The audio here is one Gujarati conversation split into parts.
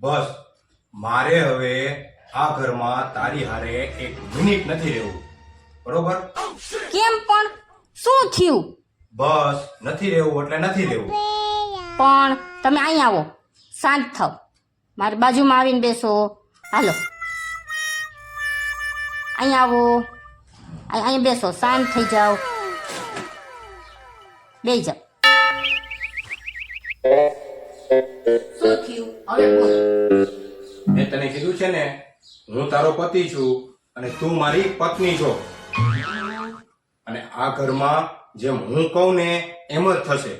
બસ મારે હવે આ ઘરમાં તારી હારે એક મિનિટ નથી રહેવું. બરોબર? કેમ પણ? શું થયું? બસ નથી રહેવું એટલે નથી રહેવું. પણ તમે અહીં આવો શાંત થાવ. મારી બાજુમાં આવીને બેસો. હાલો. અહીં આવો. અહીં બેસો શાંત થઈ જાઓ. બે જાઓ. શું થયું હવે બોલ મેં તને કીધું છે ને હું તારો પતિ છું અને તું મારી પત્ની છો. અને આ ઘરમાં જેમ હું કહું ને એમ જ થશે.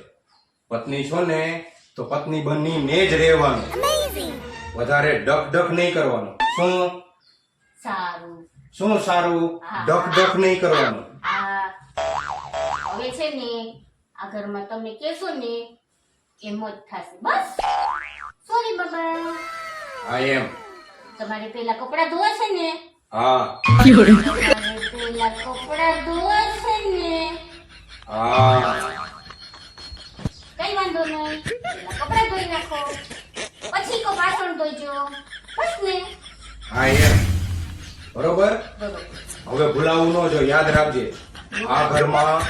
પત્ની છો ને તો પત્ની બનીને જ રહેવાનું. વધારે ડક ડક નહીં કરવાનું. શું? સારું. શું સારું? ડક ડક નહીં કરવાનું. હવે છે ને આ ઘરમાં તમે કહેશો ને એમ જ થશે. બસ. સોરી બાબા આઈ એમ તમારે પેલા કપડા ધોવા છે ને? હા. પેલા કપડા ધોવા છે ને? હા. કઈ વાંધો નહીં. પેલા કપડા ધોઈ નાખો. પછી કો વાસણ ધોઈજો. બસ ને. આઈ એમ બરોબર? બરોબર. હવે ભૂલાવું ન જો યાદ રાખજે. આ ઘરમાં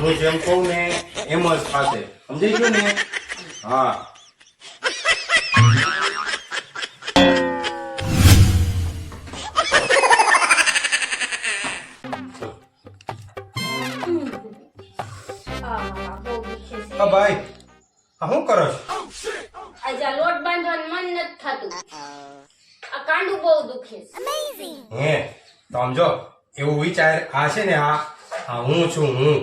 હું જેમ કહું ને એમ જ થશે. સમજાઈ ગયું ને? હા. ભાઈ. આ શું કરો છો? આજે આ લોટ બાંધવાનું મન નથી થતું. આ કાંડું બહુ દુખે છે. હે તો સમજો એવું વિચાર આ છે ને આ હું છું હું.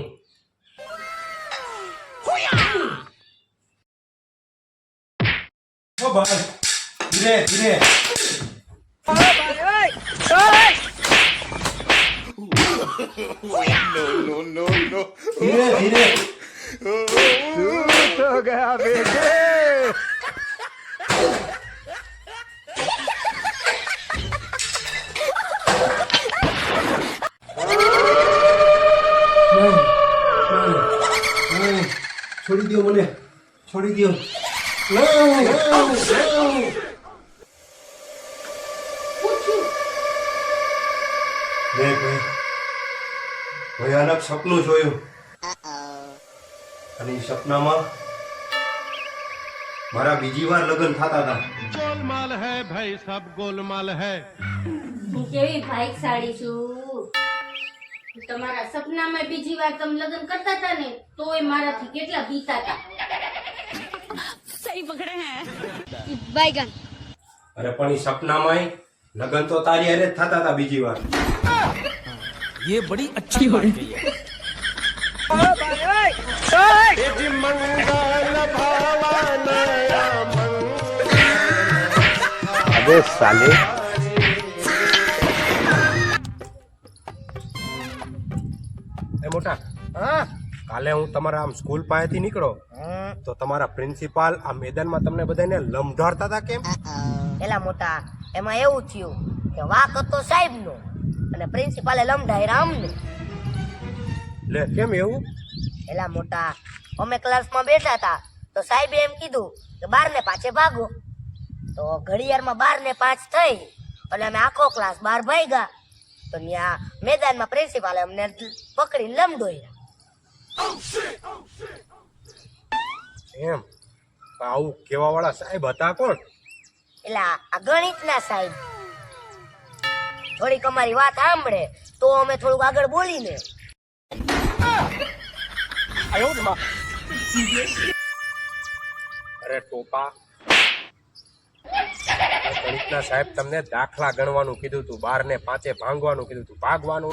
ઓ ભાઈ ધીરે ધીરે ધીરે ધીરે નહીં, નહીં, નહીં. છોડી દો મને છોડી દો નહીં, નહીં, નહીં. મેં કોઈ ભયાનક સપનું જોયું. અને સપનામાં મારા બીજી વાર લગ્ન થતા હતા. ગોલમાલ હૈ ભાઈ સબ ગોલમાલ હૈ. હું કેવી ભાઈક સાડી છું? તમારા સપનામાં બીજી વાર તમે લગ્ન કરતા હતા ને તોય મારાથી કેટલા બીતા હતા बैगन અરે પણ એ સપનામાંય લગ્ન તો તારી હારે જ થતા હતા બીજી વાર ये बड़ी अच्छी बात कही है अबे साले એ મોટા કાલે હું તમારા આમ સ્કૂલ પાસેથી નીકળો તો તમારા પ્રિન્સિપાલ આ મેદાનમાં તમને બધાને લમઢાડતા હતા કેમ? પેલા મોટા એમાં એવું થયું કે વાક હતો સાહેબ નો અને પ્રિન્સિપાલે લમઢાયરા અમને. લે કેમ એવું? પેલા મોટા અમે ક્લાસમાં બેઠા હતા તો સાહેબે એમ કીધું કે બાર ને પાંચે ભાગો. તો ઘડિયાળમાં બાર ને પાંચ થઈ અને અમે આખો ક્લાસ બાર ભાગ્યા. તો ત્યાં મેદાનમાં પ્રિન્સિપાલે અમને પકડીને લમડોયા એમ. આવું કેવા વાળા સાહેબ હતા કોણ? એટલે આ ગણિતના સાહેબ. થોડીક અમારી વાત સાંભળે તો અમે થોડુંક આગળ બોલીને. અરે ટોપા. ગણિતના સાહેબ તમને દાખલા ગણવાનું કીધું તું બાર ને પાંચે ભાંગવાનું કીધું તું ભાગવાનું.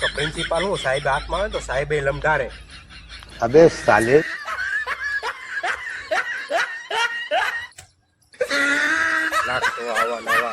તો પ્રિન્સિપાલ હું સાહેબ હાથમાં આવે તો સાહેબે લમઢારે. 大车，好吧，来吧。